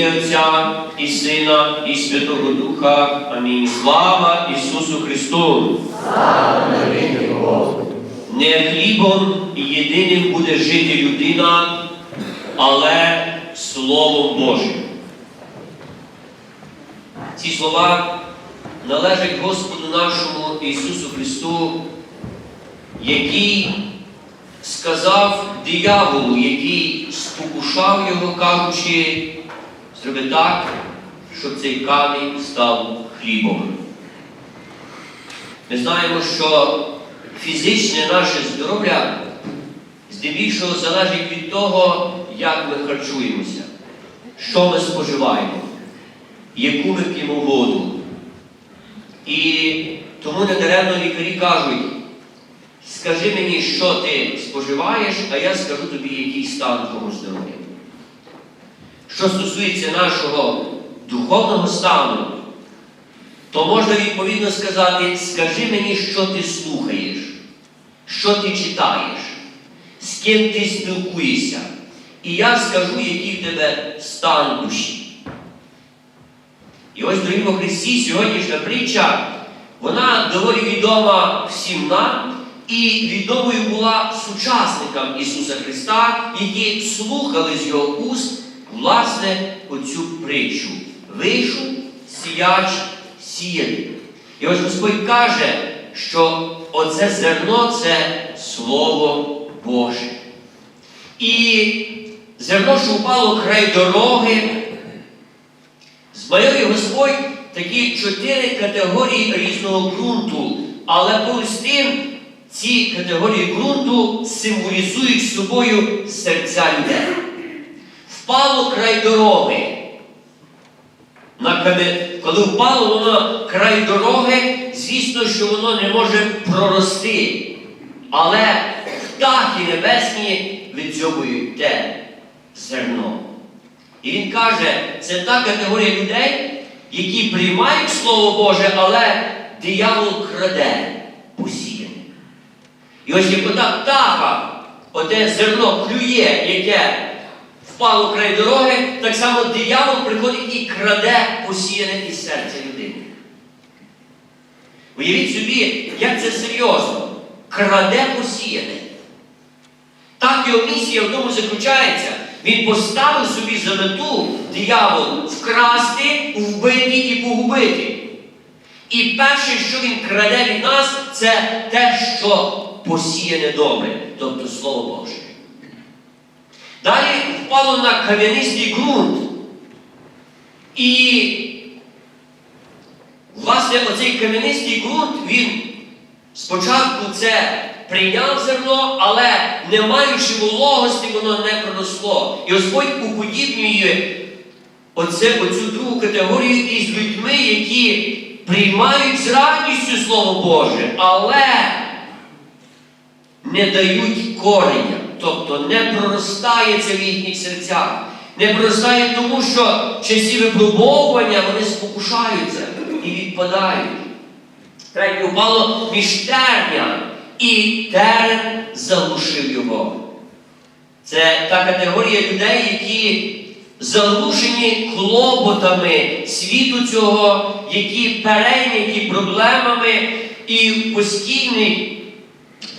ім'я Отця і Сина, і Святого Духа. Амінь. Слава Ісусу Христу! Не хлібом єдиним буде жити людина, але Словом Божим. Ці слова належать Господу нашому Ісусу Христу, який сказав дияволу, який спокушав його, кажучи, зроби так, щоб цей камінь став хлібом. Ми знаємо, що фізичне наше здоров'я здебільшого залежить від того, як ми харчуємося, що ми споживаємо, яку ми п'ємо воду. І тому недаремно лікарі кажуть, скажи мені, що ти споживаєш, а я скажу тобі, який стан твого здоров'я. Що стосується нашого духовного стану, то можна відповідно сказати, скажи мені, що ти слухаєш, що ти читаєш, з ким ти спілкуєшся. І я скажу, який в тебе стан душі. І ось, дорогі во Христі, сьогоднішня притча, вона доволі відома всім нам і відомою була сучасникам Ісуса Христа, які слухали з Його уст, власне, оцю притчу. Вийшов сіяч сіяти. І ось Господь каже, що оце зерно це Слово Боже. І зерно, що впало край дороги, Змалює Господь такі чотири категорії різного ґрунту, але поруч з тим ці категорії ґрунту символізують собою серця людей. Впало край дороги. Коли впало воно край дороги, звісно, що воно не може прорости. Але птахи небесні відзьобують те зерно. І він каже, це та категорія людей, які приймають Слово Боже, але диявол краде посіяне. І ось як ота птаха, оте зерно клює, яке впало край дороги, так само диявол приходить і краде посіяне із серця людини. Уявіть собі, як це серйозно. Краде посіяне. Так його місія в тому заключається. Він поставив собі за мету диявол вкрасти, вбити і погубити. І перше, що він краде від нас, це те, що посіяне добре, тобто Слово Боже. Далі впало на кам'янистий ґрунт. І, власне, оцей кам'янистий ґрунт, він спочатку це прийняв зерно, але не маючи вологості, воно не проросло. І Господь уподібнює оце, оцю другу категорію із людьми, які приймають з радістю Слово Боже, але не дають кореня, тобто не проростає це в їхніх серцях. Не проростає тому, що в часі випробовування вони спокушаються і відпадають. Третє впало між терня, і терен заглушив його. Це та категорія людей, які заглушені клопотами світу цього, які перейняті проблемами і в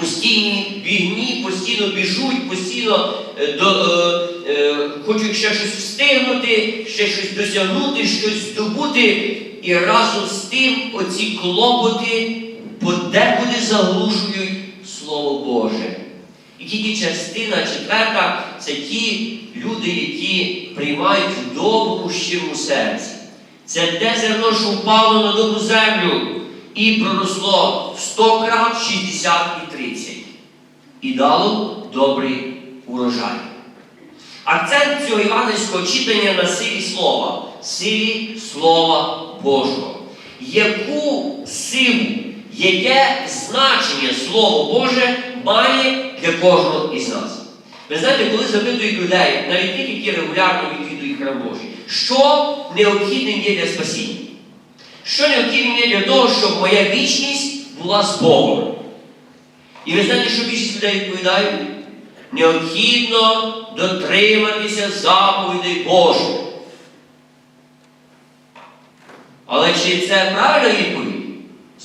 постійній бігні, постійно біжуть, постійно е, до, е, е, хочуть ще щось встигнути, ще щось досягнути, щось здобути. І разом з тим оці клопоти подекуди заглушують Слово Боже. І тільки частина четверта це ті люди, які приймають в доброму серці. Це те зерно, що впало на добру землю і проросло в 100 крат, 60 і 30. І дало добрий урожай. Акцент цього іванівського читання на силі слова, силі Слова Божого. Яку силу, яке значення Слово Боже має для кожного із нас? Ви знаєте, коли запитують людей, навіть тих, які регулярно відвідують храм Божий, що необхідним є для спасіння? Що необхідним є для того, щоб моя вічність була з Богом? І ви знаєте, що більшість людей відповідають? Необхідно дотриматися заповідей Божих. чи це правильна відповідь?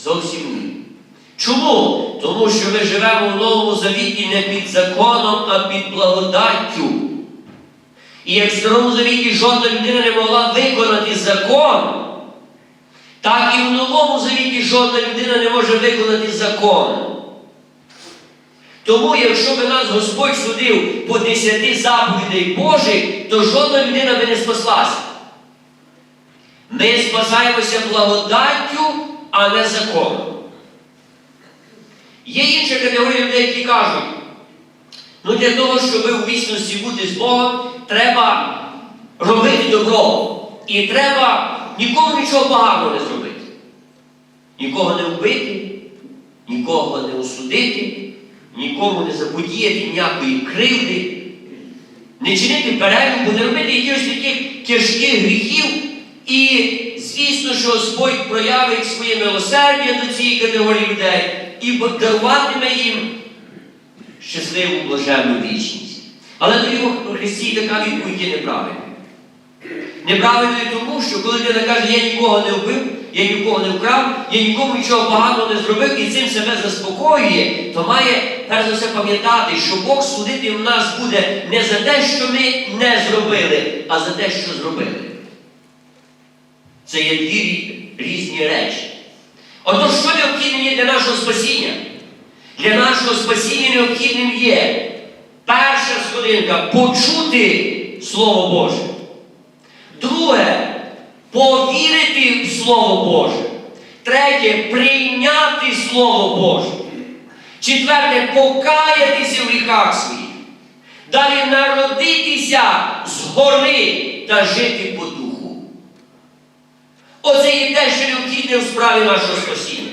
Зовсім ні. Чому? Тому що ми живемо в новому завіті не під законом, а під благодаттю. І як в старому завіті жодна людина не могла виконати закон, так і в новому завіті жодна людина не може виконати закон. Тому, якщо би нас Господь судив по десяти заповідей Божих, то жодна людина би не спаслася. Ми спасаємося благодаттю, а не законом. Є інша категорія людей, які кажуть, ну для того, щоб у вічності бути з Богом, треба робити добро. І треба нікому нічого поганого не зробити. Нікого не вбити, нікого не осудити, нікому не заподіяти ніякої кривди, не чинити перелюбу, не робити якихось таких тяжких гріхів. І звісно, що Господь проявить своє милосердя до цієї категорії людей і даруватиме їм щасливу блаженну вічність. Але тоді у Христі така відповідь є неправильна. Неправильною тому, що коли людина каже, я нікого не вбив, я нікого не вкрав, я нікому нічого поганого не зробив і цим себе заспокоює, то має перш за все пам'ятати, що Бог судити в нас буде не за те, що ми не зробили, а за те, що зробили. Це є дві різні речі. Отож, що необхідне є для нашого спасіння? Для нашого спасіння необхідним є перша сходинка почути Слово Боже. Друге повірити в Слово Боже. Третє прийняти Слово Боже. Четверте покаятися в гріхах своїх. Далі народитися згори та жити по духу. Оце є те, що необхідне у справі нашого спасіння.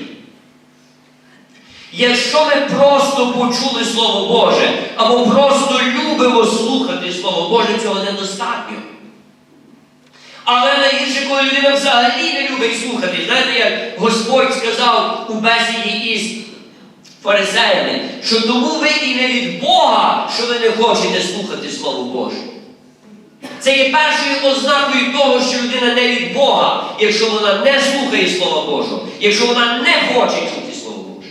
Якщо ми просто почули Слово Боже, або просто любимо слухати Слово Боже, цього недостатньо. Але найгірше, коли людина взагалі не любить слухати. Знаєте, як Господь сказав у бесіді із фарисеями, що тому ви і не від Бога, що ви не хочете слухати Слово Боже. Це є першою ознакою того, що людина не від Бога, якщо вона не слухає Слова Божого, якщо вона не хоче чути Слово Боже.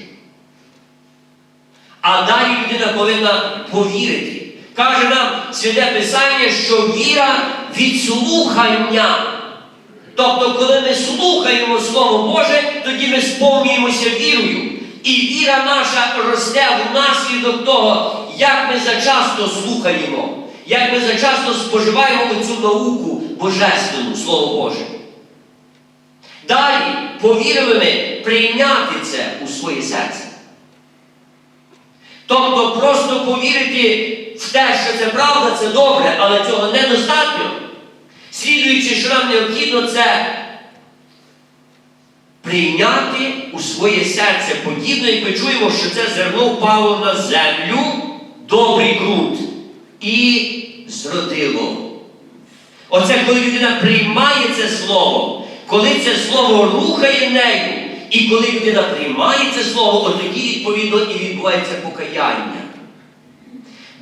А далі людина повинна повірити. Каже нам Святе Писання, що віра від слухання. Тобто, коли ми слухаємо Слово Боже, тоді ми сповнюємося вірою. І віра наша росте внаслідок того, як ми зачасто слухаємо, як ми зачасто споживаємо цю науку Божественну, Слово Боже. Далі повірили ми прийняти це у своє серце. Тобто просто повірити в те, що це правда, це добре, але цього недостатньо. Слідуючи, що нам необхідно, це прийняти у своє серце подібно, як ми чуємо, що це зерно впало на землю, добрий ґрунт і зродило. Оце коли людина приймає це слово, коли це слово рухає нею, і коли людина приймає це слово, от тоді відповідно і відбувається покаяння.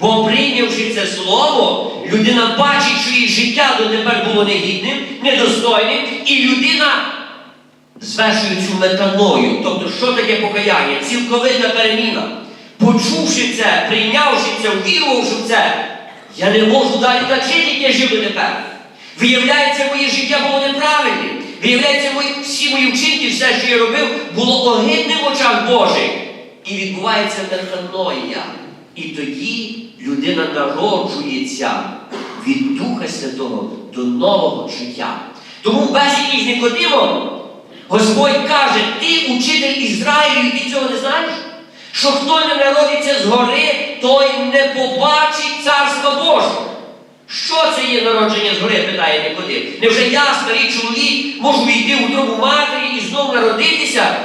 Бо прийнявши це слово, людина бачить, що її життя дотепер було негідним, недостойним, і людина звершує цю метаною. Тобто, що таке покаяння? Цілковита переміна. Почувши це, прийнявши це, увірувавши в це, я не можу далі так жити, як я жив дотепер. Виявляється, моє життя було неправильним. Виявляється, мої, всі мої вчинки, все, що я робив, було огидним в очах Божих. І відбувається метаноя. І тоді людина народжується від Духа Святого до нового життя. Тому в бесіді з Никодимом Господь каже, ти учитель Ізраїлю, і ти цього не знаєш? Що хто не народиться згори, той не побачить Царства Божого. Що це є народження згори, питає Никодим. Невже я, старий чоловік, можу йти у трубу матері і знову народитися?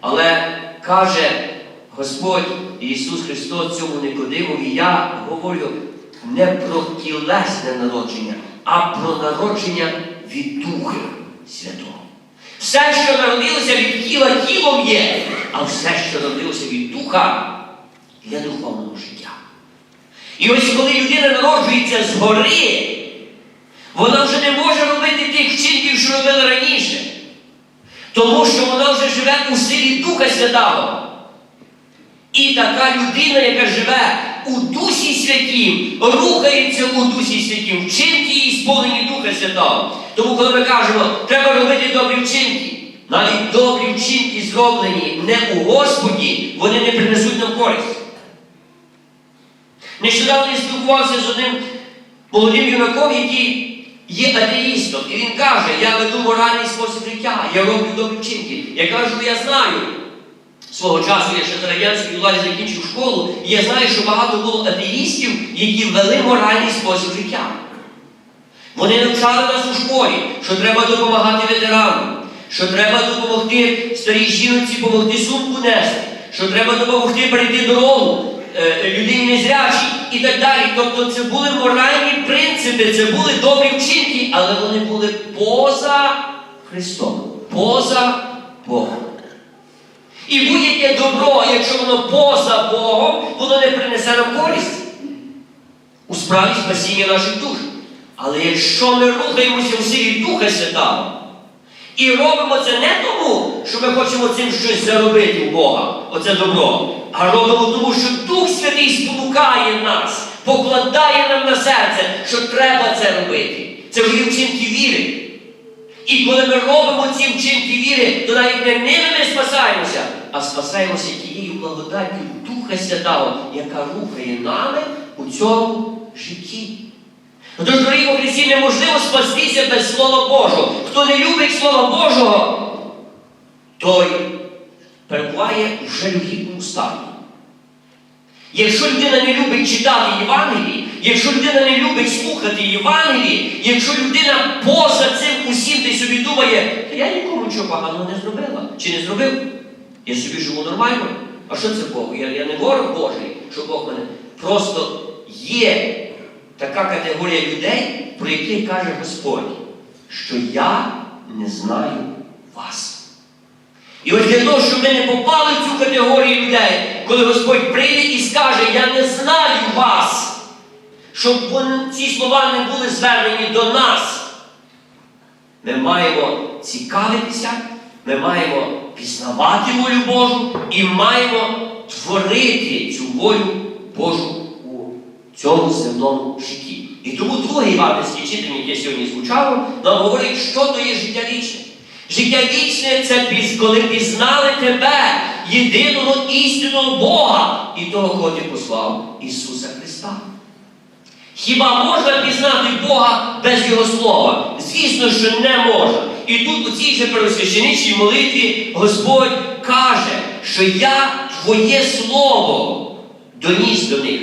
Але каже Господь Ісус Христос цьому Никодимові, я говорю не про тілесне народження, а про народження від Духа Святого. Все, що народилося від тіла, тілом є, а все, що народилося від духа, для духовного життя. І ось коли людина народжується згори, вона вже не може робити тих вчинків, що робила раніше. Тому що вона вже живе у силі Духа Святого. І така людина, яка живе у Дусі Святім, рухається у Дусі Святім, вчинки і сповнені Духа Святого. Тому, коли ми кажемо, треба робити добрі вчинки, навіть добрі вчинки зроблені не у Господі, вони не принесуть нам користь. Нещодавно я спілкувався з одним молодим юнаком, який є атеїстом, і він каже, я веду моральний спосіб життя, я роблю добрі вчинки. Я кажу, я знаю. Свого часу я ще за радянської влади закінчив школу, і я знаю, що багато було атеїстів, які вели моральний спосіб життя. Вони навчали нас у школі, що треба допомагати ветеранам, що треба допомогти старій жінці допомогти сумку нести, що треба допомогти перейти дорогу е, людині незрячій і так далі. Тобто це були моральні принципи, це були добрі вчинки, але вони були поза Христом, поза Богом. І будь-яке добро, якщо воно поза Богом, воно не принесе нам користь у справі спасіння наших душ. Але якщо ми рухаємося в силі Духа Святого і робимо це не тому, що ми хочемо цим щось заробити у Бога, оце добро, а робимо тому, що Дух Святий спонукає нас, покладає нам на серце, що треба це робити. Це вже вчинки віри. І коли ми робимо ці вчинки віри, то навіть не ними ми спасаємося, а спасаємося тією благодаттю Духа Святого, яка рухає нами у цьому житті. Тож, дорогі Христі, неможливо спастися без Слова Божого. Хто не любить Слова Божого, той перебуває в жалюгідному стані. Якщо людина не любить читати Євангелії, якщо людина не любить слухати Євангелії, якщо людина поза цим усім ти собі думає, «Та я нікому нічого поганого не зробила чи не зробив, я собі живу нормально. А що це Бог? Я, я не ворог Божий, що Бог мене. Просто є така категорія людей, про яких каже Господь, що я не знаю вас. І ось для того, щоб ми не попали в цю категорію людей, коли Господь прийде і скаже, я не знаю вас, щоб ці слова не були звернені до нас. Ми маємо цікавитися, ми маємо пізнавати волю Божу і маємо творити цю волю Божу у цьому земному житті. І тому друге євангельське читання, яке сьогодні звучало, нам говорить, що то є життя вічне. Життя вічне це коли пізнали тебе, єдиного істинного Бога і того, кого ти послав Ісуса Христа. Хіба можна пізнати Бога без Його слова? Звісно, що не можна. І тут у цій же первосвященичній молитві Господь каже, що я Твоє Слово доніс до них.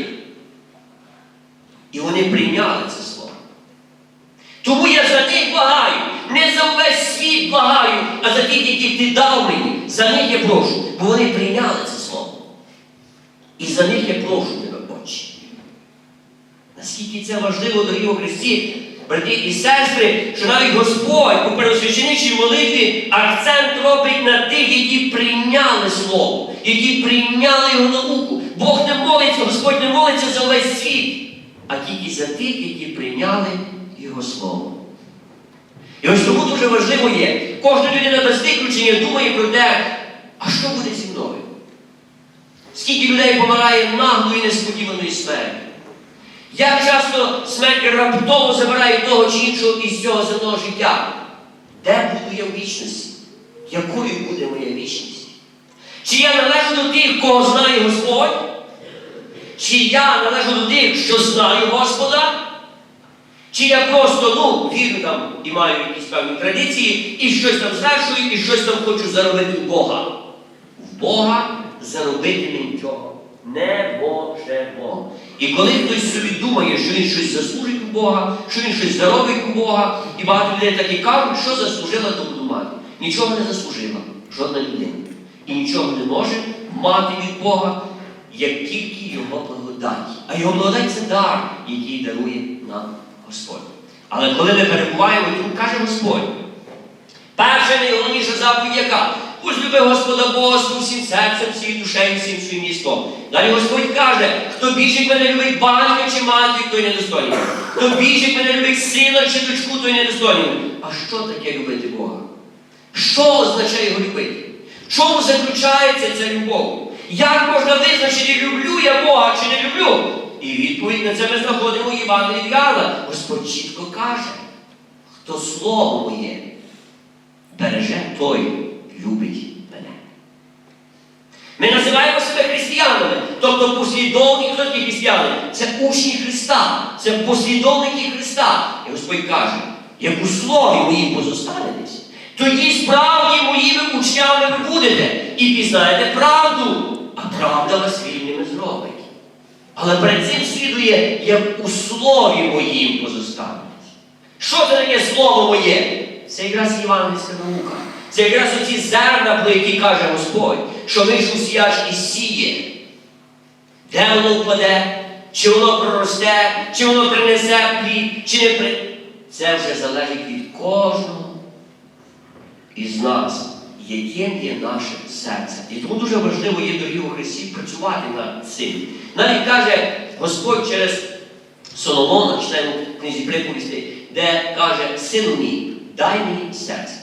І вони прийняли це слово. Тому я за них благаю, не за весь світ благаю, а за тих, яких ти дав мені. За них я прошу, бо вони прийняли це слово. І за них я прошу тебе, Отче. Наскільки це важливо, дорогі у Христі, брати і сестри, що навіть Господь у первосвященичній молитві акцент робить на тих, які прийняли Слово, які прийняли його науку. Бог не молиться, Господь не молиться за весь світ, а тільки за тих, які прийняли Його Слово. І ось тому дуже важливо є, кожна людина без виключення думає про те, а що буде зі мною? Скільки людей помирає наглої несподіваної смерті? Як часто смерть раптово забирає того чи іншого із цього земного життя? Де буду я в вічності? Якою буде моя вічність? Чи я належу до тих, кого знає Господь? Чи я належу до тих, що знаю Господа? Чи я просто, ну, вірю там і маю якісь певні традиції, і щось там звершую, і щось там хочу заробити в Бога? В Бога заробити ми нічого не можемо. І коли хтось собі думає, що він щось заслужить у Бога, що він щось заробить у Бога, і багато людей так і кажуть, що заслужила, то буду мати. Нічого не заслужила, жодна людина. І нічого не може мати від Бога, як тільки його благодать. А його благодать це дар, який дарує нам Господь. Але коли ми перебуваємо, тут каже Господь, перша найголовніша заповідь яка? Возлюби Господа Бога з усім серцем, всією душею, всім своїм містом. Далі Господь каже, хто більше мене любить батька чи матір, той недостойний. Хто більше мене любить сина чи дочку, той недостойний. А що таке любити Бога? Що означає його любити? Чому заключається ця любов? Як можна визначити, люблю я Бога чи не люблю? І відповідь на це ми знаходимо в від Іоанна. Господь чітко каже, хто слово моє береже, той любить мене. Ми називаємо себе християнами, тобто послідовники, хто християни? Це учні Христа, це послідовники Христа. І Господь каже, як у слові моїм позостанетесь, тоді справді моїми учнями ви будете і пізнаєте правду, а правда вас вільними зробить. Але перед цим слідує, як у слові моїм позостанетесь. Що це таке слово моє? Це якраз євангельська наука. Це якраз оці зерна, про які каже Господь, що вийшов сіяч і сіє. Де воно впаде, чи воно проросте, чи воно принесе плід, чи не при. Це вже залежить від кожного із нас, яким є наше серце. І тому дуже важливо є дорогі у Христі працювати над цим. Навіть каже Господь через Соломона, в книзі приповісти, де каже, сину мій, дай мені серце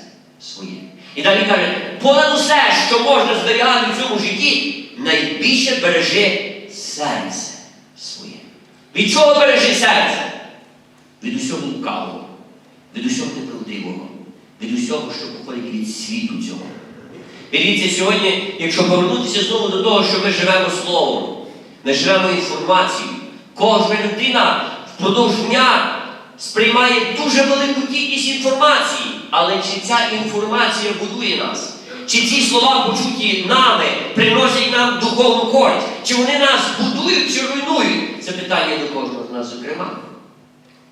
своє. І далі каже, понад усе, що можна зберігати в цьому житті, найбільше бережи серце своє. Від чого бережи серце? Від усього лукавого, від усього неправдивого, від усього, що походить від світу цього. Дивіться, сьогодні, якщо повернутися знову до того, що ми живемо словом, ми живемо інформацією, кожна людина впродовж дня сприймає дуже велику кількість інформації, але чи ця інформація будує нас? Чи ці слова, почуті нами, приносять нам духовну користь? Чи вони нас будують чи руйнують? Це питання до кожного з нас, зокрема.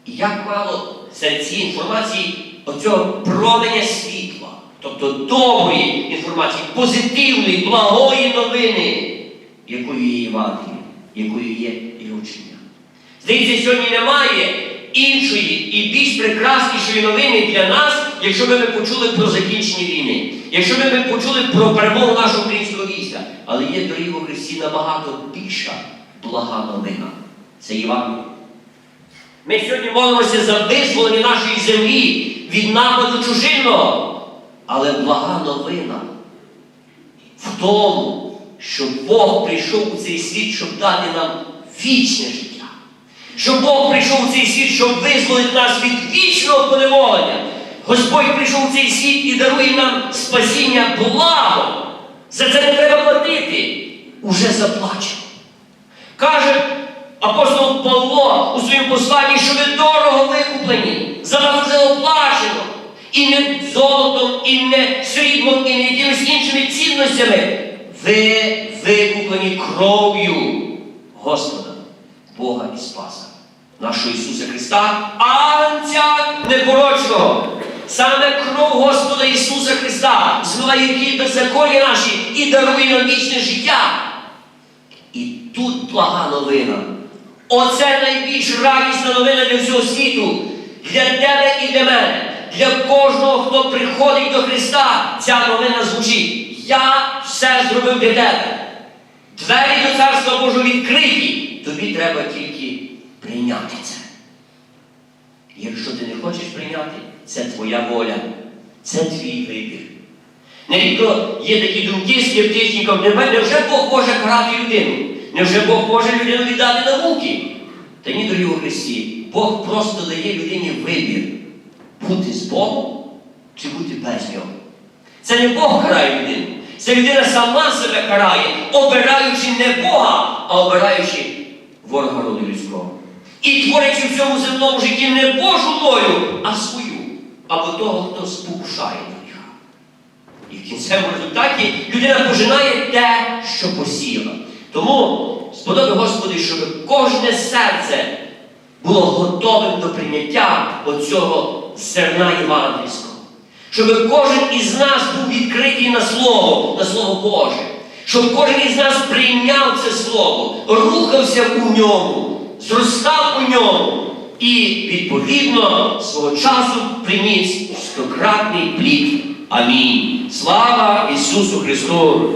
І як мало серед цієї інформації оцього променя світла, тобто доброї інформації, позитивної, благої новини, якою є Євангеліє, якою є його вчення. Здається, сьогодні немає іншої і більш прекраснішої новини для нас, якщо би ми почули про закінчення війни, якщо би ми почули про перемогу нашого українського війська. Але є дорогі у Христі набагато більша блага новина. Це Євангеліє. Ми сьогодні молимося за визволення нашої землі від нападу чужинного. Але блага новина в тому, що Бог прийшов у цей світ, щоб дати нам вічне життя. Що Бог прийшов у цей світ, щоб визволити нас від вічного поневолення. Господь прийшов у цей світ і дарує нам спасіння благо. За це не треба платити. Уже заплачено. Каже апостол Павло у своєму посланні, що ви дорого викуплені, за вас вже оплачено. І не золотом, і не сріблом, і не якимись іншими цінностями. Ви викуплені кров'ю Господа, Бога і Спаса, нашого Ісуса Христа, Анця непорочного. Саме кров Господа Ісуса Христа змиває всі беззаконня наші і дарує нам вічне життя. І тут блага новина. Оце найбільш радісна новина для всього світу, для тебе і для мене, для кожного, хто приходить до Христа. Ця новина звучить. Я все зробив для тебе. Двері до Царства Божого відкриті. Тобі треба тільки прийняти це. Якщо ти не хочеш прийняти, це твоя воля, це твій вибір. Нерідко є такі думки скептичників, «Невже- невже Бог може карати людину? Невже Бог може людину віддати на муки? Та ні, дорогі у Христі, Бог просто дає людині вибір бути з Богом чи бути без нього. Це не Бог карає людину. Це людина сама себе карає, обираючи не Бога, а обираючи ворога роду людського. І творячи в цьому земному житті не Божу волю, а свою, або того, хто спокушає гріха. І в кінцевому результаті людина пожинає те, що посіяла. Тому сподоби Господи, щоб кожне серце було готовим до прийняття оцього зерна євангельського. Щоб кожен із нас був відкритий на Слово, на Слово Боже. Щоб кожен із нас прийняв це Слово, рухався у ньому, зростав у ньому і, відповідно, свого часу приніс стократний плід. Амінь. Слава Ісусу Христу!